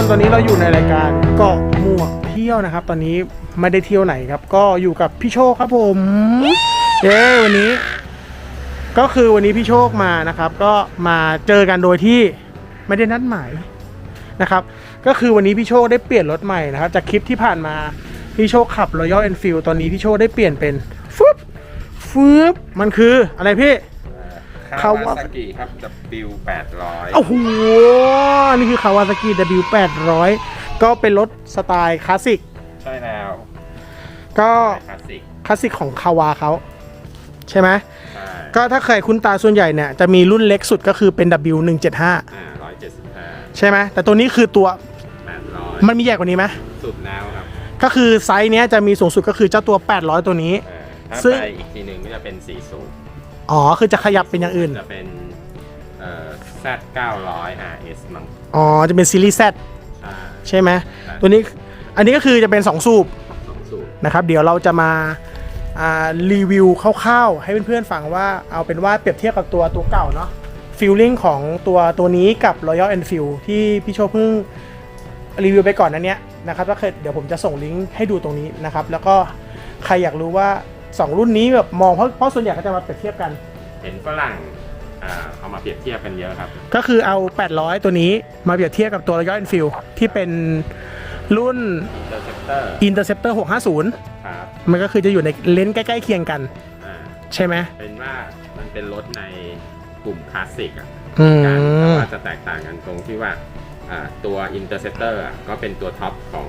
คนตอนนี้เราอยู่ในรายการเกาะหมวกเที่ยวนะครับ ตอนนี้ไม่ได้เที่ยวไหนครับ ก็อยู่กับพี่โชคครับผมเย้วันนี้ ก็คือวันนี้พี่โชคมานะครับ ก็มาเจอกันโดยที่ไม่ได้นัดหมายนะครับ ก็คือวันนี้พี่โชคได้เปลี่ยนรถใหม่นะครับ จากคลิปที่ผ่านมาพี่โชคขับ Royal Enfield ตอนนี้พี่โชคได้เปลี่ยนเป็นฟึบฟึบมันคืออะไรพี่ คาวา Kawasaki ซากิครับ W 800โอ้โหนี่คือ Kawasaki W 800ก็เป็นรถสไตล์คลาสสิก ใช่แล้ว ก็คลาสสิกคลาสสิกของคาวาเขาใช่ไหมใช่ก็ถ้าเคยคุ้นตาส่วนใหญ่เนี่ย จะมีรุ่นเล็กสุดก็คือเป็น W 175อ่า175 ใช่ไหมแต่ตัวนี้คือตัว 800 มันมีใหญ่กว่านี้ไหมสุดแล้วครับ ก็คือไซส์เนี้ยจะมีสูงสุดก็คือเจ้าตัว 800 ตัวนี้อ่าถ้าซึ่งไปอีกทีหนึ่งก็จะเป็น4สูบ อ๋อ คือจะขยับเป็นอย่างอื่น จะเป็นเอ่อ Z 900 RS มั้งอ๋อ จะเป็นซีรีส์ Z ใช่ใช่ไหม ตัวนี้ อันนี้ก็คือจะเป็น 2 สูบสองสูบนะครับ เดี๋ยวเราจะมาอ่ารีวิวคร่าวๆ ให้เพื่อนๆฟังว่าเอาเป็นว่าเปรียบเทียบกับตัวตัวเก่าเนาะฟีลลิ่งของตัวตัวนี้กับ Royal Enfield ที่พี่โชคเพิ่งรีวิวไปก่อนนั้นเนี้ยนะครับถ้าเคยเดี๋ยวผมจะส่งลิงก์ให้ดูตรงนี้นะครับ แล้วก็ใครอยากรู้ว่า 2รุ่นนี้แบบมองเพราะเพราะส่วนใหญ่เขาจะมาเปรียบเทียบกัน เห็นฝรั่งอ่าเอามาเปรียบเทียบกันเยอะครับ ก็คือเอา 800 ตัวนี้มาเปรียบเทียบกับตัว Royal Enfield ที่เป็นรุ่น Interceptor Interceptor 650 ครับมันก็คือจะอยู่ในเลนส์ใกล้ๆเคียงกัน อ่าใช่ไหมเป็นว่ามันเป็นรถในกลุ่มคลาสสิกอะอืกันแต่มว่าจะแตกต่างกันตรงที่ว่าอ่าตัว Interceptor อะก็เป็นตัวท็อปของ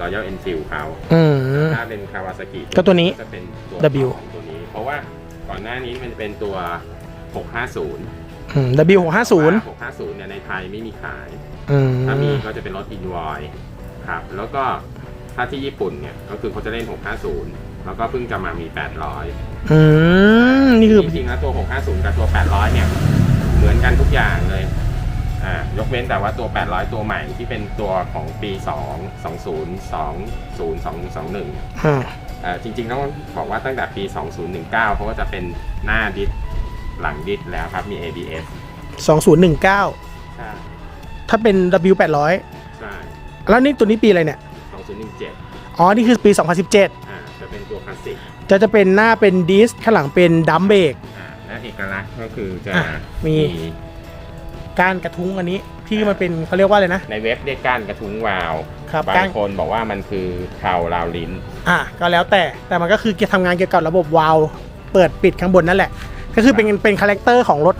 Royal Enfield เขาอืม ถ้าเป็น Kawasaki ก็ตัวนี้จะเป็นตัว W ของตัวนี้ เพราะว่าก่อนหน้านี้มันจะเป็นตัว 650 อืม W 6 5 0 650เนี่ยในไทยไม่มีขาย อืมถ้ามีก็จะเป็นรถ Invoy ครับ แล้วก็ถ้าที่ญี่ปุ่นเนี่ย ก็คือเขาจะเล่น 650 แล้วก็เพิ่งจะมามี 800อืม นี่คือจริงๆแล้วตัว 650 กับตัว 800 เนี่ย เหมือนกันทุกอย่างเลย อ่ายกเว้นแต่ว่าตัว 800 ตัวใหม่ที่เป็นตัวของปี 2 20 20 20 21อ่าอ่าจริงๆต้องบอกว่าตั้งแต่ปี 2019เพราะว่าจะเป็นหน้าดิสหลังดิสแล้วครับมี ABS สองศูนย์หนึ่งเก้าใช่ถ้าเป็น W 8 0ใช่0แล้วนี่ตัวนี้ปีอะไรเนี่ย 2017อ๋อ นี่คือปี 2017 อ่าจะเป็นตัวคลาสสิกจะจะเป็นหน้าเป็นดิสข้างหลังเป็นดัมเบรก อ่าและเอกลักษณ์ก็คือจะอะมี ก้านกระทุ้งอันนี้ที่มันเป็นเขาเรียกว่าอะไรนะ ในเว็บเรียกก้านกระทุ้งวาล์วครับบาก้างนคนบอกว่ามันคือเคราวราวลิ้น อะก็แล้วแต่แต่มันก็คือเกี่ยวทำงานเกี่ยวกับระบบวาล์วเปิดปิดข้างบนนั่นแหละ ก็คือเป็นเป็นคาแรคเตอร์ของรถ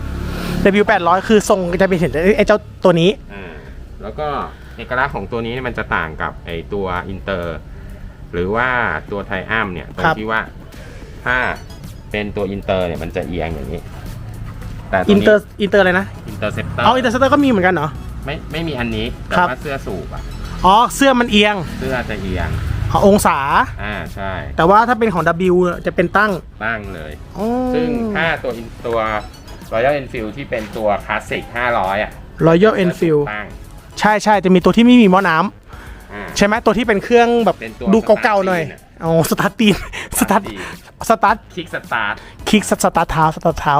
W 8 0 0 คือทรงจะเป็นเห็นไอ้เจ้าตัวนี้ อ่าแล้วก็เอกลักษณ์ของตัวนี้มันจะต่างกับไอตัวอินเตอร์ หรือว่าตัวไทอัมเนี่ยตรครังบที่ว่าถ้าเป็นตัวอินเตอร์เนี่ยมันจะเอียงอย่างนี้ แต่ตัวอินนี้เตอร์อินเตอร์อะไรนะอินเตอร์เซปเตอร์เอาอินเตอร์เซปเตอร์ก็มีเหมือนกันเหรอ ไม่ไม่มีอันนี้แต่ครับ ว่าเสื้อสูบอะอ๋อเสื้อมันเอียงเสื้อจะเอียงอ๋อองศา อ่าใช่แต่ว่าถ้าเป็นของ W จะเป็นตั้งตั้งเลย อ๋อซึ่งถ้าตัว in- ตัว Royal Enfield ที่เป็นตัวคลาสสิก500 อะ Royal Enfield ตั้งใช่ใช่จะมีตัวที่ไม่มีหม้อน้ำอ่า ใช่ไหมตัวที่เป็นเครื่องแบบเป็นตัวดูเก่าๆหน่อยสตาร์ทตีนอะอ๋อสตาร์ทตีนสตาร์ทดี สตาร์ทคลิกสตาร์ทคลิกสตาร์ทเท้าสตาร์ทเท้า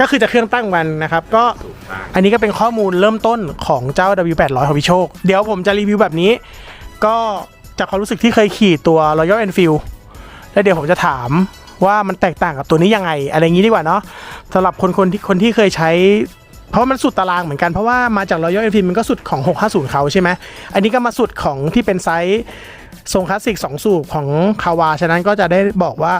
ก็คือจะเครื่องตั้งมันนะครับ ก็สูบตั้งอันนี้ก็เป็นข้อมูลเริ่มต้นของเจ้า W800 ของพี่โชค เดี๋ยวผมจะรีวิวแบบนี้ ก็จากความรู้สึกที่เคยขี่ตัว Royal Enfield แล้วเดี๋ยวผมจะถามว่ามันแตกต่างกับตัวนี้ยังไง อะไรอย่างนี้ดีกว่าเนาะสำหรับคนคนที่คนที่เคยใช้ เพราะมันสุดตารางเหมือนกันเพราะว่ามาจาก Royal Enfield มันก็สุดของ 650 เขาใช่ไหมอันนี้ก็มาสุดของที่เป็นไซส์ ทรงคลาสสิก2 สูบของคาวา ฉะนั้นก็จะได้บอกว่า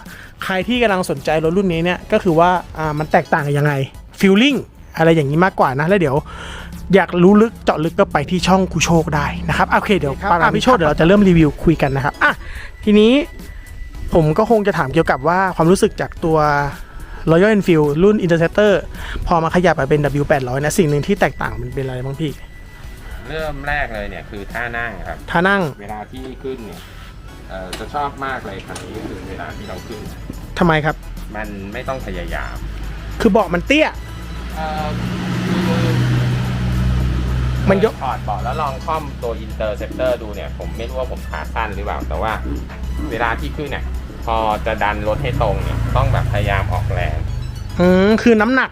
ใครที่กำลังสนใจรถรุ่นนี้เนี่ย ก็คือว่าอ่ามันแตกต่างกันยังไงฟีลลิ่งอะไรอย่างนี้มากกว่านะ แล้วเดี๋ยวอยากรู้ลึกเจาะลึกก็ไปที่ช่องคุโชคได้นะครับ โอเคเดี๋ยวปาพี่โชคเดี๋ยวเราจะเริ่มรีวิวคุยกันนะครับอะทีนี้ผมก็คงจะถามเกี่ยวกับว่าความรู้สึกจากตัว Royal Enfield รุ่น Interceptor พอมาขยับไปเป็น W800 นะ สิ่งหนึ่งที่แตกต่างมันเป็นอะไรบ้างพี่ เริ่มแรกเลยเนี่ยคือท่านั่งครับ ท่านั่งเวลาที่ขึ้นเนี่ยเอ่อจะชอบมากเลยคันนี้ก็คือเวลาที่เราขึ้น ทำไมครับ มันไม่ต้องพยายามคือเบาะมันเตี้ย เอ่อคือมันยก ถอดเบาะแล้วลองคล่อมตัวอินเตอร์เซปเตอร์ดูเนี่ย ผมไม่รู้ว่าผมขาสั้นหรือเปล่า แต่ว่าเวลาที่ขึ้นเนี่ย พอจะดันรถให้ตรงเนี่ยต้องแบบพยายามออกแรง อืมคือน้ำหนัก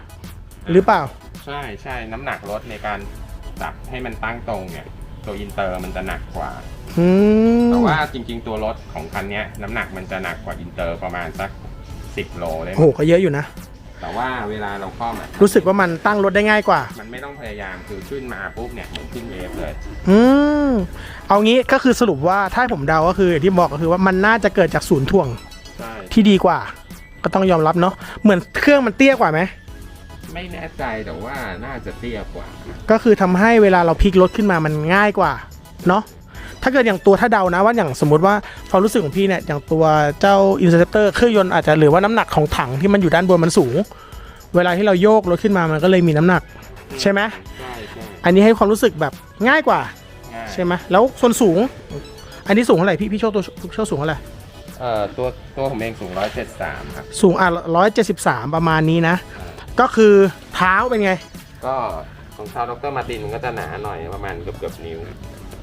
หรือเปล่า ใช่ใช่น้ำหนักรถในการ จับให้มันตั้งตรงเนี่ยตตัวอินเตอร์มันจะหนักกว่า อืมแต่ว่าจริง ๆ ตัวรถของคันเนี้ยน้ำหนักมันจะหนักกว่าอินเตอร์ประมาณสัก 10 โลเลยโอ้โหก็เยอะอยู่นะ แต่ว่าเวลาเราคล่อมอะรู้สึกว่ามันตั้งรถได้ง่ายกว่า มันไม่ต้องพยายามคือขึ้นมาปุ๊บเนี่ยเหมือนขึ้นเวฟเลย อืมเอางี้ก็คือสรุปว่าถ้าให้ผมเดาก็คืออย่างที่บอกก็คือว่ามันน่าจะเกิดจากศูนย์ถ่วงใช่ที่ดีกว่า ก็ต้องยอมรับเนาะเหมือนเครื่องมันเตี้ยกว่าไหม ไม่แน่ใจแต่ว่าน่าจะเตี้ยกว่า ก็คือทำให้เวลาเราพลิกรถขึ้นมามันง่ายกว่าเนาะถ้าเกิดอย่างตัวถ้าเดานะว่าอย่างสมมติว่าความรู้สึกของพี่เนี่ยอย่างตัวเจ้า Interceptor เครื่องยนต์อาจจะหรือว่าน้ำหนักของถังที่มันอยู่ด้านบนมันสูง เวลาที่เราโยกรถขึ้นมามันก็เลยมีน้ำหนัก ใช่ไหมใช่ใช่อันนี้ให้ความรู้สึกแบบง่ายกว่า ง่ายใช่ไหมแล้วส่วนสูง อันนี้สูงเท่าไหร่พี่พี่โชคตัวโชคสูงเท่าไหร่เอ่อตัวตัวผมเองสูง 173 ครับ สูงอะร้อยเจ็ดสิบสามประมาณนี้นะ ก็คือเท้าเป็นไง ก็ของชาวดรมาร์ตินมันก็จะหนาหน่อยประมาณเกือบเกือบๆนิ้ว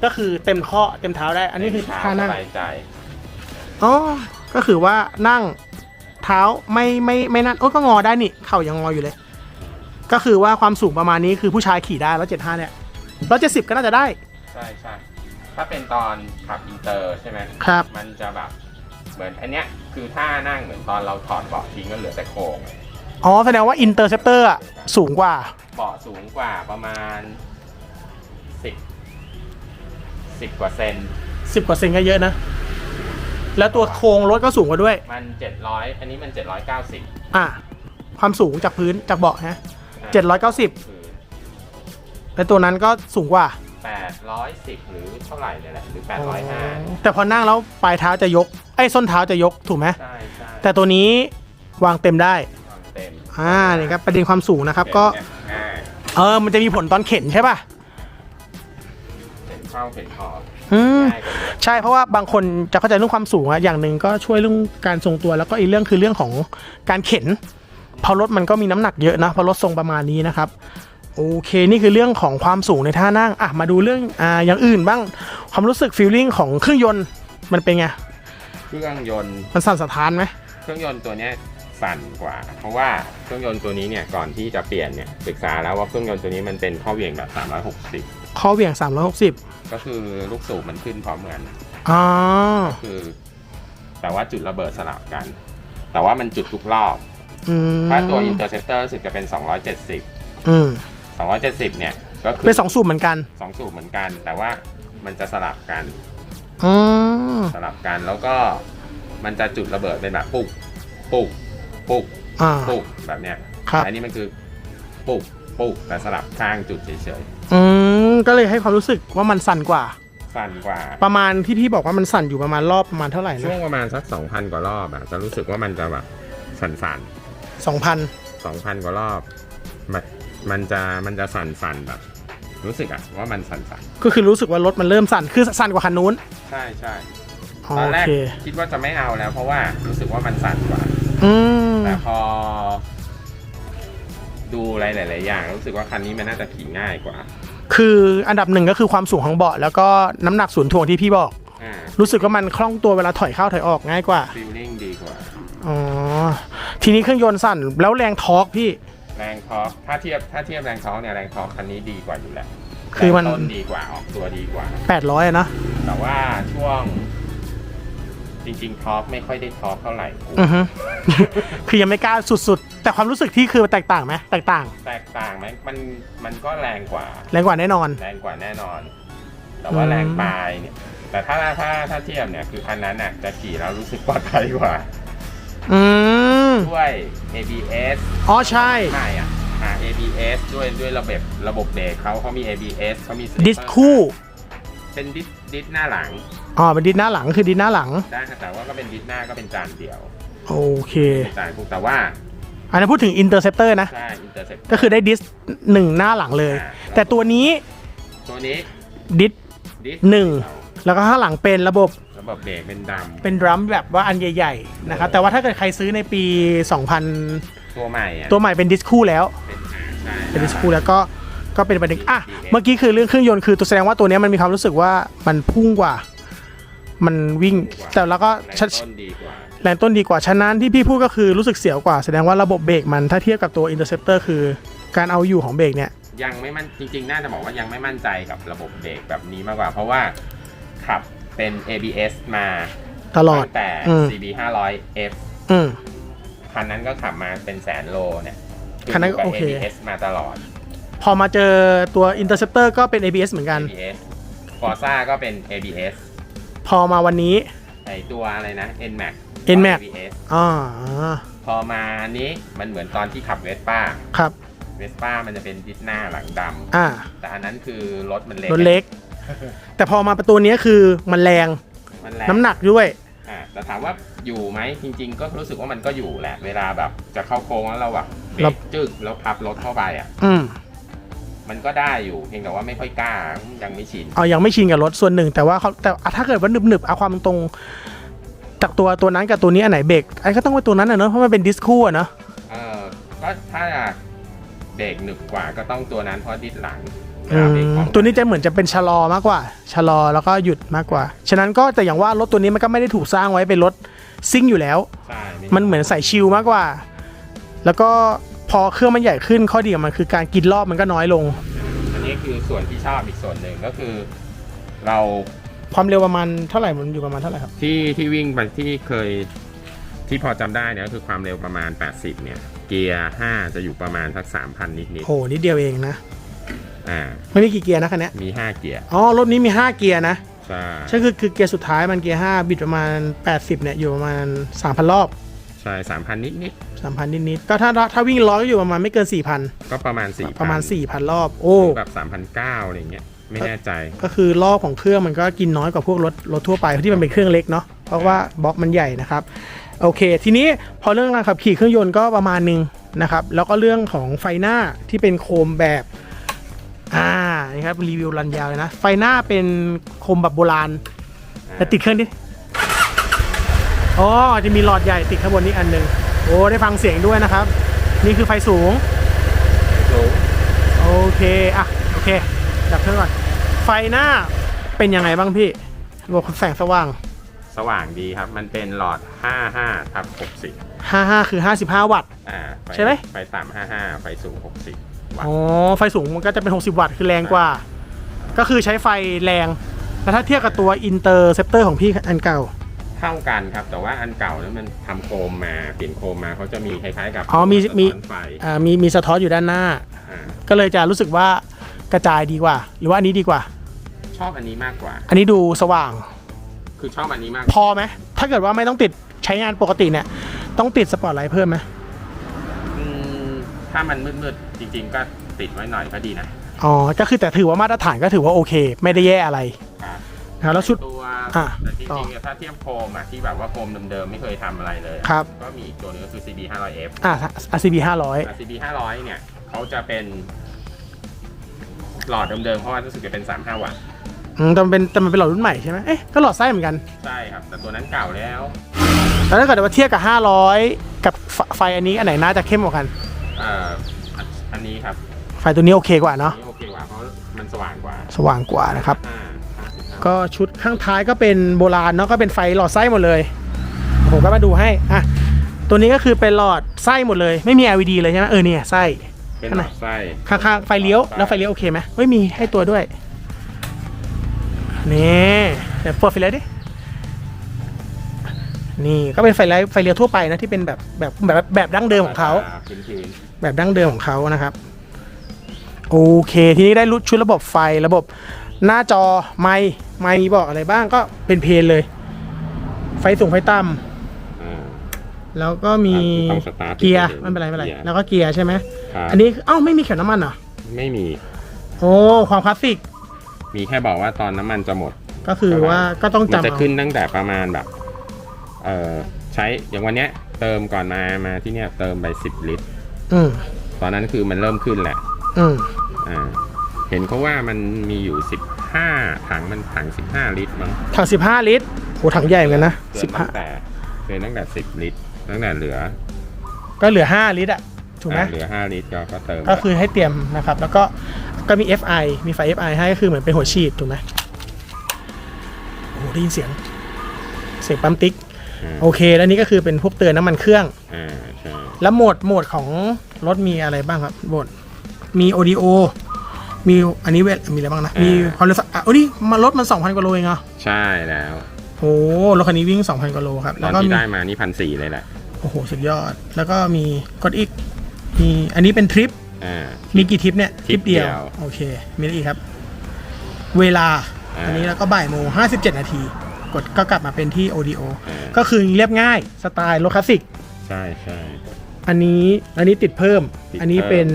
ก็คือเต็มข้อเต็มเท้าได้ อันนี้คือท่านั่งสบายใจอ๋อก็คือว่านั่งเท้าไม่ไม่ไม่นั่นโอ้ก็งอได้นี่เข่ายังงออยู่เลย ก็คือว่าความสูงประมาณนี้คือผู้ชายขี่ได้แล้วเจ็ดห้าเนี่ยร้อยเจ็ดสิบก็น่าจะได้ ใช่ใช่ถ้าเป็นตอนขับอินเตอร์ใช่ไหมครับ มันจะแบบเหมือนอันเนี้ยคือท่านั่งเหมือนตอนเราถอดเบาะทิ้งก็เหลือแต่โครง อ๋อ แสดงว่าอินเตอร์เซปเตอร์สูงกว่า เบาะสูงกว่าประมาณสิบสิบกว่าเซนสิบกว่าเซนก็เยอะนะ แล้วตัวโครงรถก็สูงกว่าด้วย มันเจ็ดร้อยอันนี้มันเจ็ดร้อยเก้าสิบอะ ความสูงจากพื้นจากเบาะฮะเจ็ดร้อยเก้าสิบคือและตัวนั้นก็สูงกว่า แปดร้อยสิบหรือเท่าไหร่เนี่ยแหละหรือแปดร้อยห้าแต่พอนั่งแล้วปลายเท้าจะยกไอ้ส้นเท้าจะยกถูกไหม ใช่ใช่แต่ตัวนี้วางเต็มได้วางเต็ม อ่านี่ครับประเด็นความสูงนะครับก็เนี่ยง่ายเออมันจะมีผลตอนเข็นใช่ป่ะเห็นเข้าเห็นออกอืมง่ายกว่าเยอะใช่เพราะว่าบางคนจะเข้าใจเรื่องความสูงอะอย่างหนึ่งก็ช่วยเรื่องการทรงตัวแล้วก็อีกเรื่องคือเรื่องของการเข็นเพราะรถมันก็มีน้ำหนักเยอะนะเพราะรถทรงประมาณนี้นะครับโอเคนี่คือเรื่องของความสูงในท่านั่งอะมาดูเรื่องอ่าอย่างอื่นบ้างความรู้สึกฟีลลิ่งของเครื่องยนต์มันเป็นไงเครื่องยนต์มันสั่นสะท้านไหมเครื่องยนต์ตัวเนี้ย สั่นกว่า เพราะว่าเครื่องยนต์ตัวนี้เนี่ยก่อนที่จะเปลี่ยนเนี่ยศึกษาแล้วว่าเครื่องยนต์ตัวนี้มันเป็นข้อเหวี่ยงแบบ 360 ข้อเหวี่ยง 360 ก็คือลูกสูบมันขึ้นพร้อมกันอ๋อคือ แต่ว่าจุดระเบิดสลับกัน แต่ว่ามันจุดทุกรอบอืมถ้าตัว Interceptor รู้สึกจะเป็น 270อืม270 เนี่ย ก็คือเป็นสองสูบเหมือนกันสองสูบเหมือนกัน แต่ว่ามันจะสลับกันอืมสลับกันแล้วก็มันจะจุดระเบิดเป็นแบบปุกปุก ปุกอ่า ปุกแบบเนี้ยครับอันนี้มันคือปุกปุกแต่สลับข้างจุดเฉยอืมก็เลยให้ความรู้สึกว่ามันสั่นกว่า ๆสั่นกว่า ประมาณที่พี่บอกว่ามันสั่นอยู่ประมาณรอบประมาณเท่าไหร่ช่วนะงประมาณสัก 2,000 กว่ารอบอะจะรู้สึกว่ามันจะแบบสั่นสองพันๆ2,000 กว่ารอบ มันมันจะมันจะสั่นๆแบบ รู้สึกอะว่ามันสั่นก็คือรู้สึกว่ารถมันเริ่มสั่นคือสั่นกว่าคันนู้นๆใช่ใช่อ๋อตอนโอแรกเค คิดว่าจะไม่เอาแล้ว เพราะว่ารู้สึกว่ามันสั่นกว่า อืมแต่พอ ดูอะไรหลาย ๆ อย่าง รู้สึกว่าคันนี้มันน่าจะขี่ง่ายกว่า คืออันดับหนึ่งก็คือความสูงของเบาะแล้วก็น้ำหนักศูนย์ถ่วงที่พี่บอก อ่ารู้สึกว่ามันคล่องตัวเวลาถอยเข้าถอยออกง่ายกว่าฟีลลิ่งดีกว่า อ๋อ ทีนี้เครื่องยนต์สั่นแล้วแรงทอร์กพี่ แรงทอร์กถ้าเทียบถ้าเทียบแรงทอร์กเนี่ยแรงทอร์กคันนี้ดีกว่าอยู่แล้วคือมัน แรงต้นดีกว่าออกตัวดีกว่า 800อะนะแต่ว่าช่วง จริงๆทอร์กไม่ค่อยได้ทอร์กเท่าไหร่ อือฮึ คือยังไม่กล้าสุดๆ แต่ความรู้สึกที่คือแตกต่างไหมแตกต่าง แตกต่างไหมมันมันก็แรงกว่า แรงกว่าแน่นอน แรงกว่าแน่นอน แต่ว่าอืม แรงปลายเนี่ย แต่ถ้าถ้าถ้าเทียบเนี่ยคือคันนั้นน่ะจะขี่แล้วรู้สึกปลอดภัยกว่า อืมด้วย ABS อ๋อใช่ใช่อะอ่า ABS ด้วยด้วยระบบระบบเบรกเขาเขามี ABS เขามีดิสคู่ เป็นดิสดิสหน้าหลังอ๋อเป็นดิสหน้าหลังคือดิสหน้าหลัง ได้แต่ว่าก็เป็นดิสหน้าก็เป็นจานเดียวโอเคเป็นจานคู่แต่ว่า อันนี้นพูดถึงอินเตอร์เซปเตอร์นะใช่ Intercept ก็คือได้ดิสหนึ่งหน้าหลังเลยอ่าแต่ตัวนี้ตัวนี้ดิสดิสหนึ่งแล้วก็ข้างหลังเป็นระบบระบบเบรกเป็นดเป็นดรัมแบบว่าอันใหญ่ๆนะครับแต่ว่าถ้าเกิดใครซื้อในปี 2000ำตัวใหม่อะตัวใหม่เป็นดิสคู่แล้วเป็นอ่าใช่เป็นดิสคู่แล้วก็ ก็เป็นประเด็นอะ DX เมื่อกี้คือเรื่องเครื่องยนต์คือตัวแสดงว่าตัวเนี้ยมันมีความรู้สึกว่ามันพุ่งกว่า มันวิ่งแต่แล้วก็แรงชัดต้นดีกว่าแรงต้นดีกว่าฉะนั้นที่พี่พูดก็คือรู้สึกเสียวกว่า แสดงว่าระบบเบรกมันถ้าเทียบกับตัว Interceptor คือการเอาอยู่ของเบรกเนี่ยยังไม่มั่นจริง ๆ น่าจะบอกว่ายังไม่มั่นใจกับระบบเบรกแบบนี้มากกว่า เพราะว่าขับเป็น ABS มาตลอดตั้งแต่อืม CB 500 F อืมคันนั้นก็ขับมาเป็นแสนโลเนี่ยคันนั้นก็ยู่โอกับเค ABS มาตลอด พอมาเจอตัว Interceptor ก็เป็น ABS เหมือนกัน ABS Forza ก็เป็น ABS พอมาวันนี้ ไอตัวอะไรนะ NMAX NMAX ABS อ่าพอมาอันนี้มันเหมือนตอนที่ขับเวสป้าครับ เวสป้ามันจะเป็นดิสหน้าหลังดอ่าำแต่อันนั้นคือรถมันเล็กรถเล็ก แต่พอมาประตูนี้คือมันแรง มันแรง น้ำหนักด้วย อ่าแต่ถามว่าอยู่ไหมจริง ๆ ก็รู้สึกว่ามันก็อยู่แหละ เวลาแบบจะเข้าโค้งแล้วเราแบบเบรเรา กจึกแล้วพับรถเข้าไปอะ อืม มันก็ได้อยู่เพียงแต่ว่าไม่ค่อยกล้ายังไม่ชินเอายังไม่ชินกับรถส่วนหนึ่ง แต่ว่าเขาแต่ถ้าเกิดว่าหนึบๆเอาความตรงจากตัวตัวนั้นกับตัวนี้อันไหนเบรกไอ้ก็ต้องเป็นตัวนั้นอะเนอะเพราะมันเป็นดิสคู่อะเนอะเออก็ถ้าเบรกหนึบกว่าก็ต้องตัวนั้นเพราะดิสหลังเวอืลาเบรกมพร้อมตัวนี้จะเหมือนจะเป็นชะลอมากกว่าชะลอแล้วก็หยุดมากกว่า ฉะนั้นก็แต่อย่างว่ารถตัวนี้มันก็ไม่ได้ถูกสร้างไว้เป็นรถซิ่งอยู่แล้วใช่มันเหมือนใส่ชิลมากกว่า แล้วก็ พอเครื่องมันใหญ่ขึ้นข้อดีของมันคือการกินรอบมันก็น้อยลง อันนี้คือส่วนที่ชอบอีกส่วนหนึ่งก็คือ เราความเร็วประมาณเท่าไหร่มันอยู่ประมาณเท่าไหร่ครับ ที่ที่วิ่งไปที่เคยที่พอจำได้เนี่ยก็คือความเร็วประมาณ 80 เนี่ย เกียร์ 5 จะอยู่ประมาณสัก 3,000 นิดนิดโหนิดเดียวเองนะ ๆอ่า ไม่มีกี่เกียร์นะคันเนี้ยมี 5 เกียร์ อ๋อรถนี้มี 5 เกียร์นะ ใช่ ใช่คือคือเกียร์สุดท้ายมันเกียร์5บิดประมาณ 80เนี่ยอยู่ประมาณ 3,000 รอบ ใช่3,000นิดนิด3,000นิดๆก็ถ้าถ้าวิ่งร้อยก็อยู่ประมาณไม่เกิน4,000ๆก็ประมาณ4,000ประมาณ4,000รอบโอ้แบบ3,900อะไรเงี้ยไม่แน่ใจ ก็คือรอบของเครื่องมันก็กินน้อยกว่าพวกรถรถทั่วไปที่มันเป็นเครื่องเล็กเนาะเพราะว่าบล็อกมันใหญ่นะครับโอเค ทีนี้พอเรื่องการขับขี่เครื่องยนต์ก็ประมาณหนึงนะครับแล้วก็เรื่องของไฟหน้าที่เป็นโคมแบบอ่านี่ครับรีวิวรันยาวเลยนะ ไฟหน้าเป็นโคมแบบโบราณแต่ติดเครื่องดิ อ๋อจะมีหลอดใหญ่ติดข้างบนนี้อันหนึ่งโอ้ได้ฟังเสียงด้วยนะครับ นี่คือไฟสูงสูงโอเคอะโอเคดับเครื่องก่อนไฟหน้าเป็นยังไงบ้างพี่ระบบแสงสว่าง สว่างดีครับ มันเป็นหลอด 55ทับ60 55 คือ 55 วัตต์อ่าฟใช่ไหมไฟต่ำ55 ไฟสูง 60 วัตอ๋อต์ไฟสูงมันก็จะเป็น 60 วัตต์คือแรงกว่า ก็คือใช้ไฟแรงแต่ถ้าเทียบกับตัวอินเตอร์เซปเตอร์ของพี่อันเก่า เท่ากันครับ แต่ว่าอันเก่านั้นมันทำโคมมาเปลี่ยนโคมมาเขาจะมีคล้ายๆกับอ๋อมีมี สะท้อนไฟอ่ามีมีสะท้อนอยู่ด้านหน้า อ่าก็เลยจะรู้สึกว่ากระจายดีกว่า หรือว่าอันนี้ดีกว่า ชอบอันนี้มากกว่า อันนี้ดูสว่าง คือชอบอันนี้มากพอไหมถ้าเกิดว่าไม่ต้องติดใช้งานปกติเนี่ย ต้องติดสปอตไลท์เพิ่มไหมอืมถ้ามันมืดๆจริง ๆ ก็ติดไว้หน่อยก็ดีนะ อ๋อก็คือแต่ถือว่ามาตรฐานก็ถือว่าโอเค ไม่ได้แย่อะไรครับ นะครับแล้วชุด ตัวอะแต่จต่อริงๆเนี่ยถ้าเทียบโคมอะที่แบบว่าโคมเดิมๆไม่เคยทำอะไรเลยอะครับก็มีอีกตัวหนึงก็คือ CB 500F อ่า RCB 500แต่ CB 500เนี่ยเขาจะเป็น หลอดเดิมๆเพราะว่ารู้สึกจะเป็น 35 วัตต์อืมแต่มันเป็นแต่มันเป็นหลอดรุ่นใหม่ใช่ไหมเอ๊ะก็หลอดไส้เหมือนกัน ใช่ครับ แต่ตัวนั้นเก่าแล้ว แล้วถ้าเกิดว่าเทียบกับ 500 กับไฟไฟอันนี้อันไหนน่าจะเข้มกว่ากัน เอ่ออันอันนี้ครับไฟตัวนี้โอเคกว่าอันเนาะนี้โอเคกว่าเพราะมันสว่างกว่าสว่างกว่านะครับ5 55 ก็ชุดข้างท้ายก็เป็นโบราณเนาะก็เป็นไฟหลอดไส้หมดเลย ผมก็มาดูให้อะตัวนี้ก็คือเป็นหลอดไส้หมดเลย ไม่มี LED เลยใช่ไหมเออเนี่ยไส้เป็นข้างหในลอดไส้ข้างๆไฟเลี้ยวแล้วไฟเลี้ยวโอเคไหมไม่มีให้ตัวด้วยนี่เดี๋ยวเปิดไฟเลี้ยวดินี่ก็เป็นไฟเลี้ยวไฟเลี้ยวทั่วไปนะที่เป็นแบบแบบแบบแบบดั้งเดิมของเขาพื้นแบบดั้งเดิมของเขานะครับ โอเค ทีนี้ได้รุดชุดระบบไฟระบบ หน้าจอไมค์ไมค์มีบอกอะไรบ้างก็เป็นเพลนเลย ไฟสูงไฟต่ๆอ่าำแล้วก็มีต้องสตาร์ทเกียร์เกียร์ไม่เป็นไรไม่เป็นไรเกียร์ แล้วก็เกียร์ใช่ไหมครับอันนี้เอ้าไม่มีเข็มน้ำมันเหรอไม่มีโอ้ความคลาสสิกมีแค่บอกว่าตอนน้ำมันจะหมด ก็คือว่าก็ต้องมันจำจะเอาขึ้นตั้งแต่ประมาณแบบ เอ่อใช้อย่างวันเนี้ย เติมก่อนมามาที่เนี้ยเติมไปสิบลิตร อืมตอนนั้นคือมันเริ่มขึ้นแหละ อืมอ่า เห็นเขาว่ามันมีอยู่สิบ ห้าถังมันถังสิบห้าลิตรมั้งถังสิบห้าลิตรโหถังใหญ่เหมือนกันนะเกิสินบห้าตั้งแต่เกินตั้งแต่สิบลิตร ตั้งแต่เหลือก็เหลือห้าลิตรอะถูกไหมอ่าเหลือห้าลิตรก็ก็เติมก็คือให้เตรียมนะครับ แล้วก็ก็มี FI มีไฟ FI ให้ก็คือเหมือนเป็นหัวฉีดถูกไหมโอ้โหได้ยินเสียง เสียงปั๊มติ๊กอ่าโอเค แล้วนี่ก็คือเป็นพวกเตือนน้ำมันเครื่อง อ่าใช่แล้วโหมดโหมดของรถมีอะไรบ้างครับโหมดมี audio มีอันนี้เวทมีอะไรบ้างนะอ่ามีมีความเร็วสักอะโอ้นี่มารถมัน 2,000กว่าโลเองเหรอ ใช่แล้วโอ้รถคันนี้วิ่ง 2,000กว่าโลครับ ตแล้อวนก็ที่มี ได้มานี่พันสี่เลยแหละโอ้โห สุดยอด แล้วก็มีกดอีก มีอันนี้เป็นทริป อ่า มีกี่ทริปเนี่ยทริปเดียว โอเค มีอะไรอีกครับ เวลา อ่าอันนี้แล้วก็บ่ายโมง57นาที กดก็กลับมาเป็นที่ ODO อ่า ก็คือเรียบง่าย สไตล์รถคลาสสิก ใช่ใช่ อันนี้ อันนี้ติดเพิ่ม ติดอันนี้เพิ่มเป็น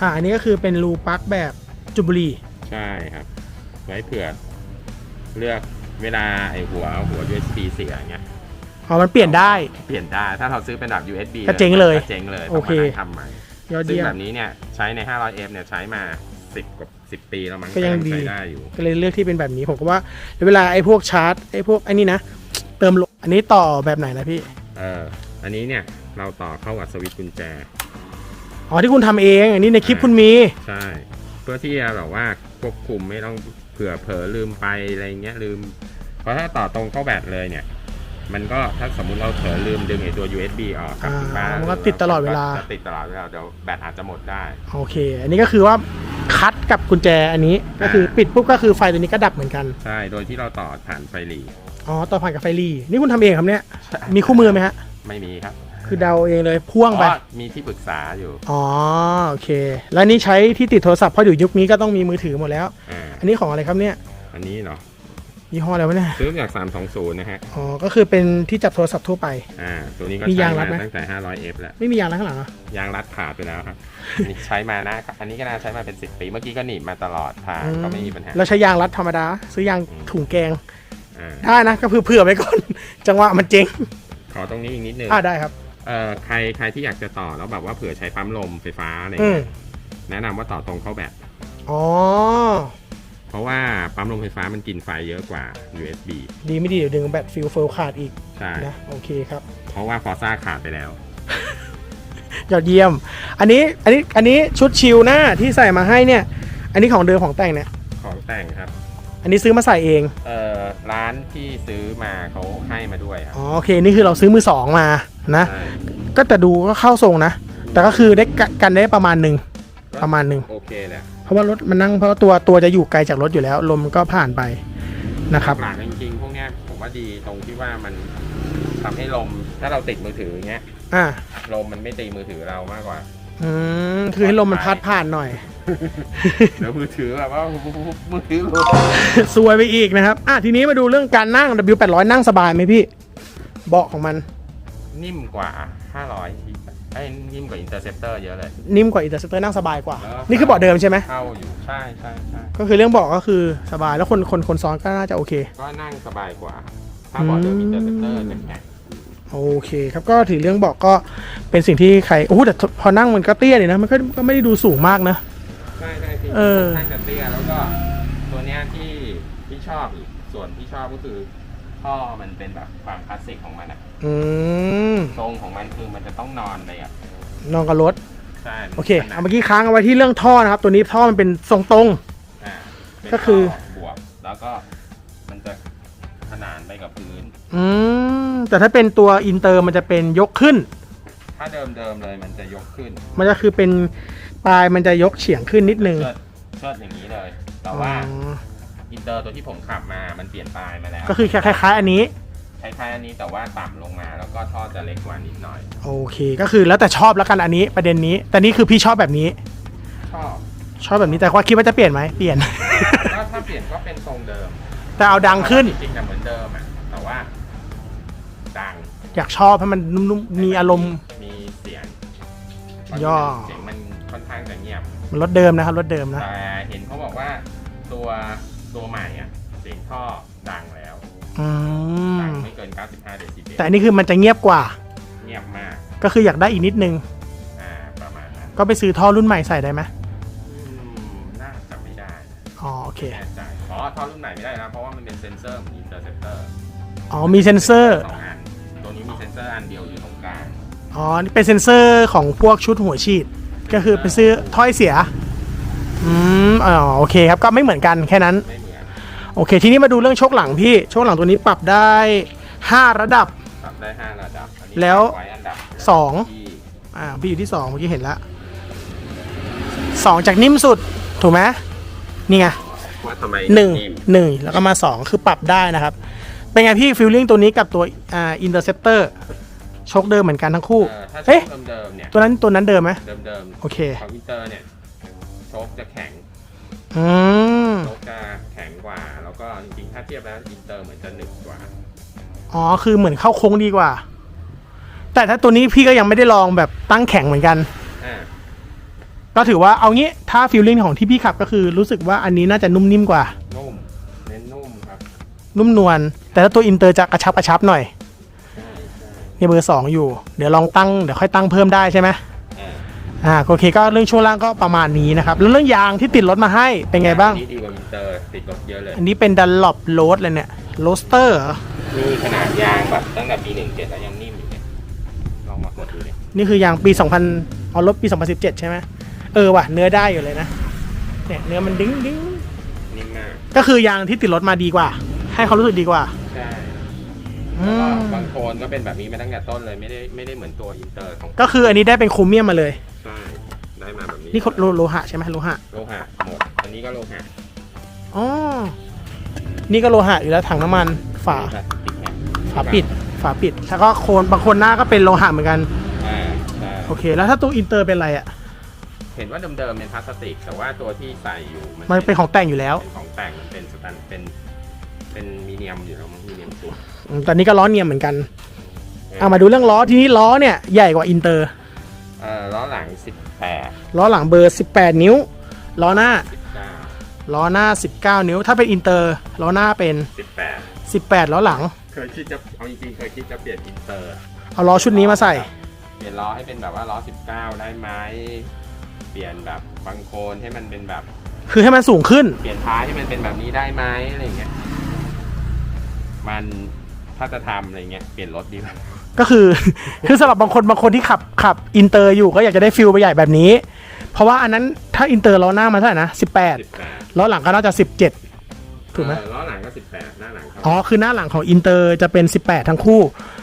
อ่าอันนี้ก็คือเป็นรูปลั๊กแบบจุบุรีใช่ครับ ไว้เผื่อ เลือกเวลาไอหัวหัว USB เสียเงี้ยอ๋อมันเปลี่ยนได้ เปลี่ยนได้ ถ้าเราซื้อเป็นแบบ USB ก็เจ๊งเลยก็เจ๊งเลยโอเคต้องมานั่งทำใหม่ยอดซึ่งเยี่ยมแบบนี้เนี่ยใช้ใน 500F เนี่ยใช้มา 10กว่า10 ปีแล้วมั้งก็ยังดีใช้ได้อยู่ ก็เลยเลือกที่เป็นแบบนี้ผมก็ว่าเวลาไอ้พวกชาร์จไอ้พวกไอ้นี่นะ เติมลมอันนี้ต่อแบบไหนนะพี่ เอออันนี้เนี่ยเราต่อเข้ากับสวิตช์กุญแจ อ๋อที่คุณทำเอง อันนี้ในคลิปคุณมี ใช่ เพื่อที่จะแบบว่าควบคุมไม่ต้องเผื่อเผลอลืมไปอะไรเงี้ยลืม เพราะถ้าต่อตรงเข้าแบตเลยเนี่ย มันก็ถ้าสมมุติเราเผลอลืมดึงไอ้ตัว USB ออกกลับถึงบ้านอ่ามันก็ติดตลอดเวลา จะติดตลอดเวลาเดี๋ยวแบตอาจจะหมดได้ โอเค อันนี้ก็คือว่าคัดกับกุญแจอันนี้ก็คือปิดปุ๊บก็คือไฟตัวนี้ก็ดับเหมือนกันใช่ โดยที่เราต่อผ่านไฟหลีอ๋อต่อผ่านกับไฟรีนี่คุณทำเองครับเนี่ยมีคู่มือไหมฮะ ไม่มีครับ คือเดาเองเลยพ่วงไป อ๋อมีที่ปรึกษาอยู่อ๋อโอเค แล้วนี่ใช้ที่ติดโทรศัพท์เพราะอยู่ยุคนี้ก็ต้องมีมือถือหมดแล้ว อ่าอันนี้ของอะไรครับเนี่ยอันนี้เหรอยี่ห้ออะไรวะเนี่ยซื้อมาจาก 320 นะฮะอ๋อก็คือเป็นที่จับโทรศัพท์ทั่วไป อ่าตัวนี้ก็มีใช้ยางรัดไหม มาตั้งแต่ 500F แล้ว ไม่มียางอะไรข้างหลังเหรอยางรัดขาดไปแล้วครับอันนี้ใช้มานะ อันนี้ก็น่าใช้มาเป็น 10 ปี เมื่อกี้ก็หนีบมาตลอดทางอืมก็ไม่มีปัญหาแล้วใช้ยางรัดธรรมดา ซื้อยางถุงแกงอ่าได้นะก็คือเผื่อไว้ก่อน จังหวะมันเจ๊งขอตรงนี้อีกนิดนึง อ่าได้ครับ เอ่อใครใครที่อยากจะต่อแล้วแบบว่าเผื่อใช้ปั๊มลมไฟฟ้าอะไรอืมเงี้ยแนะนำว่าต่อตรงเข้าแบตอ๋อ เพราะว่าปั๊มลมไฟฟ้ามันกินไฟเยอะกว่า USB ดีไม่ดีเดี๋ยวดึงแบตฟิลเฟลขาดอีกใช่นะ โอเคครับ เพราะว่าฟอร์ซ่าขาดไปแล้ว ยอดเยี่ยม อันนี้ อันนี้ อันนี้ชุดชิลหน้าที่ใส่มาให้เนี่ย อันนี้ของเดิมของแต่งเนี่ย ของแต่งครับ อันนี้ซื้อมาใส่เอง เอ่อร้านที่ซื้อมาเขาให้มาด้วยครับ อ๋อ โอเค นี่คือเราซื้อมือสองมา นะใช่ก็แต่ดูก็เข้าทรงนะ แต่ก็คือได้กะกันได้ประมาณหนึ่งประมาณหนึ่งโอเคแหละเพราะว่ารถมันนั่งเพราะว่าตัวตัวจะอยู่ไกลจากรถอยู่แล้ว ลมมันก็ผ่านไปนะครับหลักๆจริงๆพวกเนี้ยผมว่าดีตรงที่ว่ามันทำให้ลมถ้าเราติดมือถืออย่างเงี้ยอ่าลมมันไม่ตีมือถือเรามากกว่า อืมคือให้ลมมันพัดผ่านหน่อยเดี๋ยวมือถือแบบว่ามือถือหลุดซวยไปอีกนะครับ อะทีนี้มาดูเรื่องการนั่ง W800 นั่งสบายไหมพี่ เบาะของมัน นิ่มกว่า 500ที่ไอ้ยนิ่มกว่า Interceptor เยอะเลย นิ่มกว่าอินเตอร์เซปเตอร์นั่งสบายกว่า แล้ว นี่คือเบาะเดิมใช่ไหมเข้าอยู่ใช่ใช่ใช่ก็คือเรื่องเบาะก็คือสบายแล้วคนคนคนซ้อนก็น่าจะโอเค ก็นั่งสบายกว่า ถ้าเบาะเดิมอืม Interceptor จะแข็งโอเคครับก็ถือเรื่องเบาะก็เป็นสิ่งที่ใครโอ้โหแต่พอนั่งมันก็เตี้ยเลยนะมันก็ก็ไม่ได้ดูสูงมากนะ ใช่ใช่ที่เออ ค่อนข้างจะเตี้ยแล้วก็ตัวเนี้ยที่ที่ชอบอีกส่วนที่ชอบก็คือท่อมันเป็นแบบความคลาสสิกของมันอะ อืมทรงของมันคือมันจะต้องนอนเลยอะนอนกับรถ ใช่มันโอเคขนาเอาดเมื่อกี้ค้างเอาไว้ที่เรื่องท่อนะครับ ตัวนี้ท่อมันเป็นทรงตรง อ่าเป็นก็คือ ท่บวกแล้วก็มันจะขนานไปกับพื้น อืมแต่ถ้าเป็นตัวอินเตอร์มันจะเป็นยกขึ้น ถ้าเดิมๆเลยมันจะยกขึ้นมันจะคือเป็นปลายมันจะยกเฉียงขึ้นนิดนึงเชิดเชิดอย่างนี้เลย แต่ว่าอ๋ออินเตอร์ตัวที่ผมขับมามันเปลี่ยนปลายมาแล้วก็คือคล้ายๆอันนี้ คล้ายๆอันนี้แต่ว่าต่ำลงมาแล้วก็ท่อจะเล็กกว่านิดหน่อย โอเคก็คือแล้วแต่ชอบแล้วกันอันนี้ประเด็นนี้ แต่นี่คือพี่ชอบแบบนี้ ชอบชอบแบบนี้แต่ว่าคิดว่าจะเปลี่ยนไหมเปลี่ยนก็ถ้าเปลี่ยนก็เป็นทรงเดิมแต่เอาดังขึ้น จริงๆจะเหมือนเดิมอะแต่ว่า ดังอยากชอบให้มันนุ่มๆมีอารมณ์ มีเสียงย่อ เสียงมันค่อนข้างจะเงียบ มันรถเดิมนะครับรถเดิมนะ แต่เห็นเขาบอกว่าตัวตัวใหม่อะเสียงท่อดังแล้ว อืมดังไม่เกิน 95 เดซิเบลแต่อันนี้คือมันจะเงียบกว่า เงียบมาก ก็คืออยากได้อีกนิดนึง อ่า ประมาณนั้นก็ไปซื้อท่อรุ่นใหม่ใส่ได้ไหมอืมน่าจะไม่ได้นะอ๋อโอเคแน่ใจอ๋อท่อรุ่นใหม่ไม่ได้นะ เพราะว่ามันเป็นเซนเซอร์เหมือนอินเตอร์เซปเตอร์อ๋อมีเซนเซอร์ สองอัน ตัวนี้มีเซนเซอร์อันเดียวอยู่ตรงกลาง อ๋อนี่เป็นเซนเซอร์ของพวกชุดหัวฉีด ก็คือไปซื้อถ้อยเสีย อืม อ๋อ โอเคครับ ก็ไม่เหมือนกันแค่นั้น ไม่เหมือน โอเค ทีนี้มาดูเรื่องโชคหลังพี่โชคหลังตัวนี้ปรับได้ 5 ระดับ ปรับได้5ระดับอันนี้แล้วไว้อันดับสอง ที่อ่าพี่อยู่ที่ 2 เมื่อกี้เห็นแล้ว2จากนิ่มสุดโถถูกไหมนี่ไง ว่าทำไมหนึ่งนิ่มหนึ่งแล้วก็มาสองคือปรับได้นะครับ เป็นไงพี่ฟิลลิ่งตัวนี้กับตัวอ่าอินเตอร์เซปเตอร์ชกเดิมเหมือนกันทั้งคู่ เออถ้าโชเอ๊ะคเดิมๆเนี่ยตัวนั้นตัวนั้นเดิมไหม เดิมโอเคๆของอินเตอร์เนี่ยโชคจะแข็ง อืมโชคจะแข็งกว่า แล้วก็จริงๆถ้าเทียบแล้วอินเตอร์เหมือนจะหนึบกว่า อ๋อ คือเหมือนเข้าโค้งดีกว่า แต่ถ้าตัวนี้พี่ก็ยังไม่ได้ลองแบบตั้งแข็งเหมือนกัน อ่า ก็ถือว่าเอางี้ถ้าฟิลลิ่งของที่พี่ขับก็คือรู้สึกว่าอันนี้น่าจะนุ่มนิ่มกว่า นุ่ม เน้นนุ่มครับนุ่มนวลแต่ถ้าตัวอินเตอร์จะกระชับกระชับหน่อยใช่ใช่นี่เบอร์สองอยู่ เดี๋ยวลองตั้งเดี๋ยวค่อยตั้งเพิ่มได้ใช่ไหม อ่าอ่าโอเคก็เรื่องช่วงล่างก็ประมาณนี้นะครับแล้วเรื่องยางที่ติดรถมาให้เป็นไงบ้าง อันนี้ดีกว่าอินเตอร์ติดรถเยอะเลย อันนี้เป็นดันลอปโรสเลยเนี่ยโรสเตอร์นี่ขนาดยางแบบตั้งแต่ปีหนึ่งเจ็ดแล้วยังนิ่มอยู่เนี่ยลองมากดดูเนี่ยนี่คือยางปี 2000เอารถปี 2017 ใช่ไหมเออว่ะเนื้อได้อยู่เลยนะเนี่ยเนื้อมันดิ้งดิ้งนิ่มมากก็คือยางที่ติดรถมาดีกว่า ให้เขารู้สึกดีกว่าใช่อืแล้วก็มบางโคนก็เป็นแบบนี้มาตั้งแต่ต้นเลยไม่ได้ไม่ได้เหมือนตัวอินเตอร์ของก็คืออันนี้ได้เป็นโครเมียมมาเลยใช่ ได้มาแบบนี้นี่โลโลหะใช่ไหมโลหะ โลหะหมด อันนี้ก็โลหะอ๋อ นี่ก็โลหะอยู่แล้วถังน้ำมันฝาติดแข็งฝาปิด ฝาปิด แล้วก็โคนบางคนหน้าก็เป็นโลหะเหมือนกัน อ่าใช่โอเค แล้วถ้าตัวอินเตอร์เป็นอะไรอะ เห็นว่าเดิมๆเป็นพลาสติก แต่ว่าตัวที่ใส่อยู่มันเป็นของแต่งอยู่แล้ว เป็นของแต่งมันเป็นสแตนเป็น เป็นมีเนียมอยู่แล้วมั้งมีเนียมสูงอืมตอนนี้ก็ล้อเนียมเหมือนกันเอามาดูเรื่องล้อทีนี้ล้อเนี่ยใหญ่กว่าอินเตอร์เอ่อล้อหลัง 18 ล้อหลังเบอร์ 18 นิ้ว ล้อหน้า19ล้อหน้า 19 นิ้ว ถ้าเป็นอินเตอร์ ล้อหน้าเป็น 18 18 ล้อหลัง เคยคิดจะเอาจริงๆเคยคิดจะเปลี่ยนอินเตอร์ เอาล้อชุดนี้มาใส่ เปลี่ยนล้อให้เป็นแบบว่าล้อ 19 ได้ไหม เปลี่ยนแบบบางโคนให้มันเป็นแบบ คือให้มันสูงขึ้น เปลี่ยนท้ายให้มันเป็นแบบนี้ได้ไหมอะไรเงี้ย มันถ้าจะทำอะไรเงี้ยเปลี่ยนรถดีกว่า ก็คือ คือสำหรับบางคนบางคนที่ขับขับอินเตอร์อยู่ก็อยากจะได้ฟิลไปใหญ่แบบนี้ เพราะว่าอันนั้นถ้าอินเตอร์ล้อหน้ามาเท่าไหร่นะ18 18ล้อหลังก็น่าจะ17ถูกไหมเออล้อหลังก็18หน้าหลังเขาอ๋อคือหน้าหลังของอินเตอร์จะเป็น18ทั้งคู่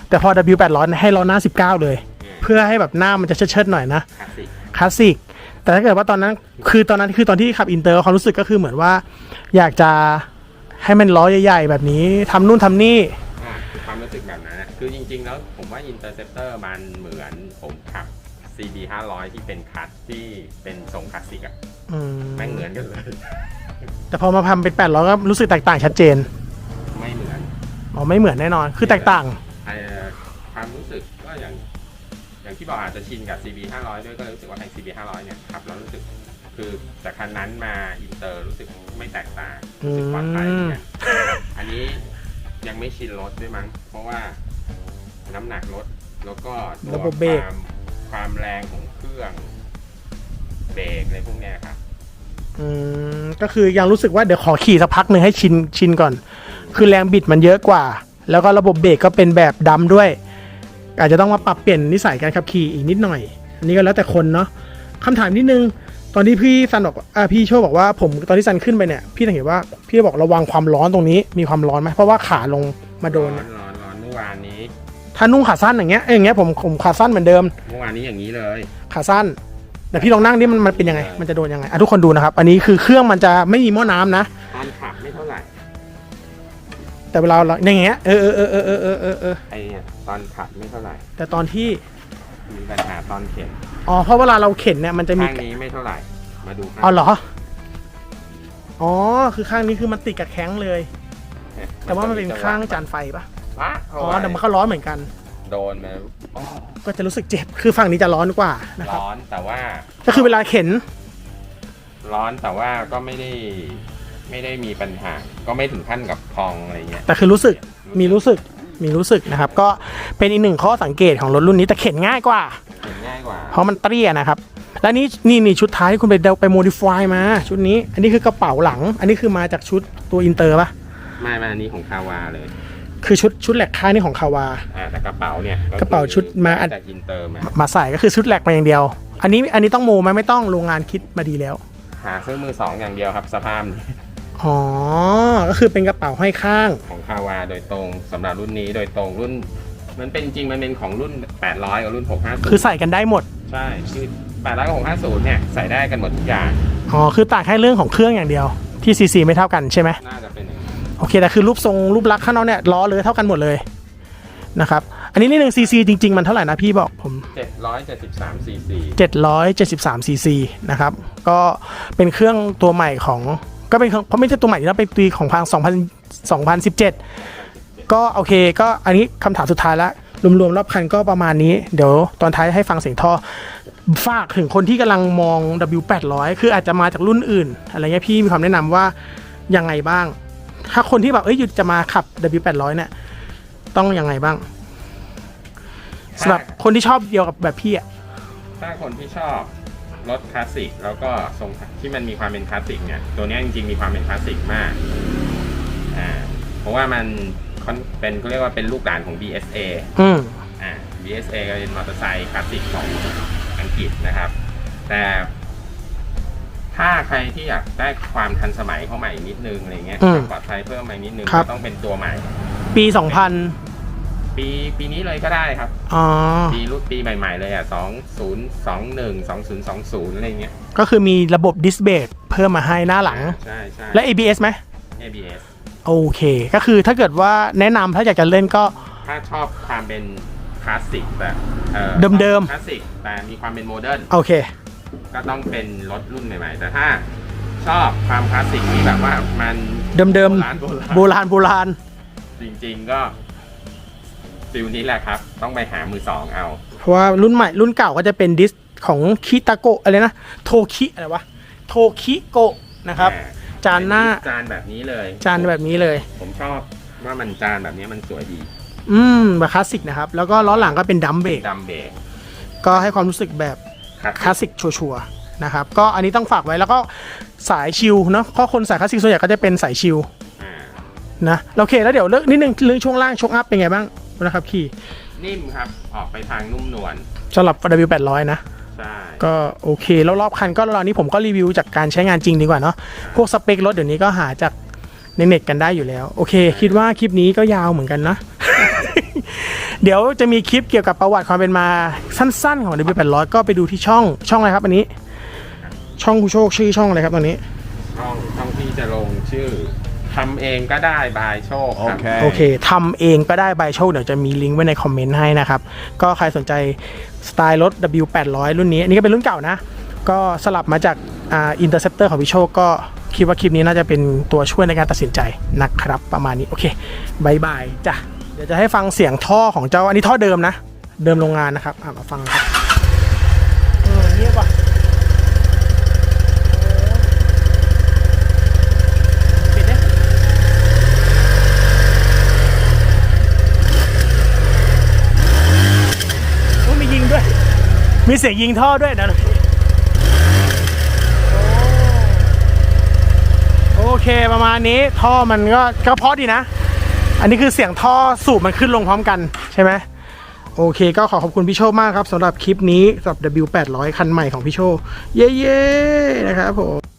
แต่พอ W800 ให้ล้อหน้า19เลย เพื่อให้แบบหน้ามันจะเชิดๆหน่อยนะคลาสสิกคลาสสิกแต่ถ้าเกิดว่าตอนนั้นคือตอนนั้นคือตอนที่ขับอินเตอร์ความรู้สึกก็คือเหมือนว่า อยากจะให้มันล้อใหญ่ ๆ แบบนี้ทำนู่นทำนี่ สึกแบบนั้นนะคือจริงๆ แล้วผมว่า Interceptor มันเหมือนผมขับ CB 500 ที่เป็นคัทที่เป็นทรงคลาสสิกอะอืมแม่งเหมือนกันเลย แต่พอมาทำเป็น800ก็รู้สึกแตกต่างชัดเจนไม่เหมือน อ๋อไม่เหมือนแน่นอน คือแตกต่าง เอ่อความรู้สึกก็อย่างอย่างที่บอกอาจจะชินกับ CB 500 ด้วยก็เลยรู้สึกว่าทาง CB 500เนี่ยขับแล้วรู้สึกคือจากคันนั้นมาอินเตอร์รู้สึกไม่แตกต่างรู้สึกปลอดภัยเหมือนกันอันนี้ ยังไม่ชินรถด้วยมั้ง เพราะว่าน้ำหนักรถ แล้วก็ตัวระบบเบรกความความแรงของเครื่องเบรกอะไรพวกเนี้ยครับ อืมก็คือยังรู้สึกว่าเดี๋ยวขอขี่สักพักหนึ่งให้ชินชินก่อน คือแรงบิดมันเยอะกว่า แล้วก็ระบบเบรกก็เป็นแบบดำด้วย อาจจะต้องมาปรับเปลี่ยนนิสัยการขับขี่อีกนิดหน่อย อันนี้ก็แล้วแต่คนเนาะคำถามนิดนึง ตอนที่พี่ซันบอกอ่าพี่โชคบอกว่าผมตอนที่ซันขึ้นไปเนี่ยพี่สังเกตว่าพี่บอกระวังความร้อนตรงนี้มีความร้อนไหมเพราะว่าขาลงมาโดนเนี่ยร้อนร้อนเมื่อวานนี้ ถ้านุ่งขาสั้นอย่างเงี้ยเอยอย่างเงี้ยผมผมขาสั้นเหมือนเดิม เมื่อวานนี้อย่างนี้เลย ขาสั้นแต่พี่ลองนั่งดิมันมันเป็นยังไง มันจะโดนยังไงอะทุกคนดูนะครับ อันนี้คือเครื่องมันจะไม่มีหม้อน้ำนะ ตอนขับไม่เท่าไหร่ แต่เวลาเราอย่างเงี้ยเออเออเออเออเออเออไอ้เนี่ยตอนขับไม่เท่าไหร่ แต่ตอนที่มีปัญหาตอนเข็น อ๋อเพราะเวลาเราเข็นเนี่ยมันจะมีข้างนี้ไม่เท่าไหร่ มาดูข้างอ๋อเหรอ อ๋อคือข้างนี้คือมันติดกับแข้งเลยเนี่ยแต่ว่ามันเป็นข้างจานไฟปะวะอ๋อแต่มันก็ร้อนเหมือนกัน โดนมาอ๋อก็จะรู้สึกเจ็บ คือฝั่งนี้จะร้อนกว่านะครับ ร้อนแต่ว่า ก็คือเวลาเข็น ร้อนแต่ว่าก็ไม่ได้ไม่ได้มีปัญหา ก็ไม่ถึงขั้นกับพองอะไรเงี้ย แต่คือรู้สึก มีรู้สึก มีรู้สึกนะครับ ก็เป็นอีกหนึ่งข้อสังเกตของรถรุ่นนี้แต่เข็นง่ายกว่า เห็นง่ายกว่าเพราะมันเตี้ยนะครับ และนี่นี่นี่ชุดท้ายที่คุณไปเดาไปโมดิฟายมา ชุดนี้ อันนี้คือกระเป๋าหลัง อันนี้คือมาจากชุดตัวอินเตอร์ปะไม่ไม่อันนี้ของคาวาเลย คือชุดชุดแหลกค่ายนี่ของคาวาอ่าแต่กระเป๋าเนี่ยกระเป๋าชุดมาอันจากอินเตอร์มามาใส่ก็คือชุดแหลกมาอย่างเดียว อันนี้อันนี้ต้องโมไหมไม่ต้องโรงงานคิดมาดีแล้ว หาซื้อมือสองอย่างเดียวครับสภาพนี้อ๋อ ก็คือเป็นกระเป๋าห้อยข้างของคาวาโดยตรงสำหรับรุ่นนี้โดยตรงรุ่น มันเป็นจริงมันเป็นของรุ่น 800 กับรุ่น650คือใส่กันได้หมด ใช่คือ800 กับ 650 เนี่ย ใส่ได้กันหมดทุกอย่าง อ๋อ คือต่างแค่เรื่องของเครื่องอย่างเดียว ที่ซีซีไม่เท่ากันใช่ไหม น่าจะเป็นอย่างนั้นโอเค แต่คือรูปทรงรูปลักษณ์ข้างนอกเนี่ยล้อเลยเท่ากันหมดเลยนะครับ อันนี้นิดนึงซีซีจริง ๆ มันเท่าไหร่นะพี่บอกผม 773 cc 773 ซีซีนะครับ ก็เป็นเครื่องตัวใหม่ของก็เป็นเครื่องเพราะไม่ใช่ตัวใหม่นะเป็นปีของพัง2000 2017 ก็โอเค ก็อันนี้คำถามสุดท้ายละรวมๆรอบคันก็ประมาณนี้ เดี๋ยวตอนท้ายให้ฟังเสียงท่อ ฝากถึงคนที่กำลังมอง W800 คืออาจจะมาจากรุ่นอื่น อะไรเงี้ยพี่มีความแนะนำว่ายังไงบ้าง ถ้าคนที่แบบเอ้ยหยุดจะมาขับ W800 เนี่ยต้องยังไงบ้างสำหรับคนที่ชอบเดียวกับแบบพี่อะถ้าคนที่ชอบรถคลาสสิกแล้วก็ทรงที่มันมีความเป็นคลาสสิกเนี่ยตัวนี้จริงๆมีความเป็นคลาสสิกมากอ่าเพราะว่ามัน เป็นเขาเรียกว่าเป็นลูกหลานของ BSA อืมอ่า BSA ก็เป็นมอเตอร์ไซค์คลาสสิกของอังกฤษนะครับ แต่ถ้าใครที่อยากได้ความทันสมัยเข้ามาอีกนิดนึงอะไรเงี้ยอืมความปลอดภัยเพิ่มมาอีกนิดนึงครับ ก็ต้องเป็นตัวใหม่ ปี 2000 ปีปีนี้เลยก็ได้ครับ อ๋อ ปีรุ่นปีใหม่ ๆ เลยอะ2021 2020อะไรเงี้ยก็คือมีระบบดิสเบรกเพิ่มมาให้หน้าหลัง ใช่ใช่และ ABS ไหม ABS โอเค ก็คือถ้าเกิดว่าแนะนำถ้าอยากจะเล่นก็ ถ้าชอบความเป็นคลาสสิกแบบอ่อเดิมๆ คลาสสิกแต่มีความเป็นโมเดิร์นโอเค ก็ต้องเป็นรถรุ่นใหม่ ๆ แต่ถ้าชอบความคลาสสิกที่แบบว่ามันเดิมโบราณๆโบราณโบราณ จริง ๆก็ฟิลนี้แหละครับ ต้องไปหามือสองเอา เพราะว่ารุ่นใหม่รุ่นเก่าก็จะเป็นดิสของคิตาโกะอะไรนะ โทคิอะไรวะ โทคิโกะนะครับ อ่ จานหน้า จานแบบนี้เลย จานแบบนี้เลย ผมชอบว่ามันจานแบบนี้มันสวยดี อืมแบบคลาสสิกนะครับ แล้วก็ล้อหลังก็เป็นดัมเบรกดัมเบรกก็ให้ความรู้สึกแบบครับคลาสสิกชัวร์ๆนะครับ ก็อันนี้ต้องฝากไว้แล้วก็สายชิลเนาะเพราะคนสายคลาสสิกส่วนใหญ่ก็จะเป็นสายชิลอ่านะโอเคแล้วเดี๋ยวเลือกนิดนึงเรื่องช่วงล่างช่วงอัพเป็นไงบ้างนะครับขี่นิ่มครับ ออกไปทางนุ่มนวลสำหรับ W800 นะ ใช่ก็โอเคแล้วรอบคันก็รอบนี้ผมก็รีวิวจากการใช้งานจริงดีกว่าเนาะพวกสเปครถเดี๋ยวนี้ก็หาจากในเน็ตกันได้อยู่แล้ว โอเค คิดว่าคลิปนี้ก็ยาวเหมือนกันนะ เดี๋ยวจะมีคลิปเกี่ยวกับประวัติความเป็นมาสั้นๆ ของ W800 ก็ไปดูที่ช่องช่องอะไรครับอันนี้ ช่องคุณโชคชื่อช่องอะไรครับตอนนี้ ช่องช่องที่จะลงชื่อ ทำเองก็ได้บายโชคครับโอเคทำเองก็ได้ใบโชคเดี๋ยวจะมีลิงก์ไว้ในคอมเมนต์ให้นะครับ ก็ใครสนใจสไตล์รถ W800 รุ่นนี้ อันนี้ก็เป็นรุ่นเก่านะ ก็สลับมาจากอ่า Interceptor ของพี่โชคก็คิดว่าคลิปนี้น่าจะเป็นตัวช่วยในการตัดสินใจนะครับ ประมาณนี้ โอเคบายบายจ้ะ เดี๋ยวจะให้ฟังเสียงท่อของเจ้าอันนี้ท่อเดิมนะ เดิมโรงงานนะครับอะมาฟังครับเออเงียบว่ะปิดดิ โอ้ยมียิงด้วย มีเสียงยิงท่อด้วยนะโอเคประมาณนี้ท่อมันก็ก็เพาะดีนะ อันนี้คือเสียงท่อสูบมันขึ้นลงพร้อมกันใช่ไหมโอเค ก็ขอขอบคุณพี่โชมากครับสำหรับคลิปนี้สำหรับ W800 คันใหม่ของพี่โช เย้ๆนะครับผม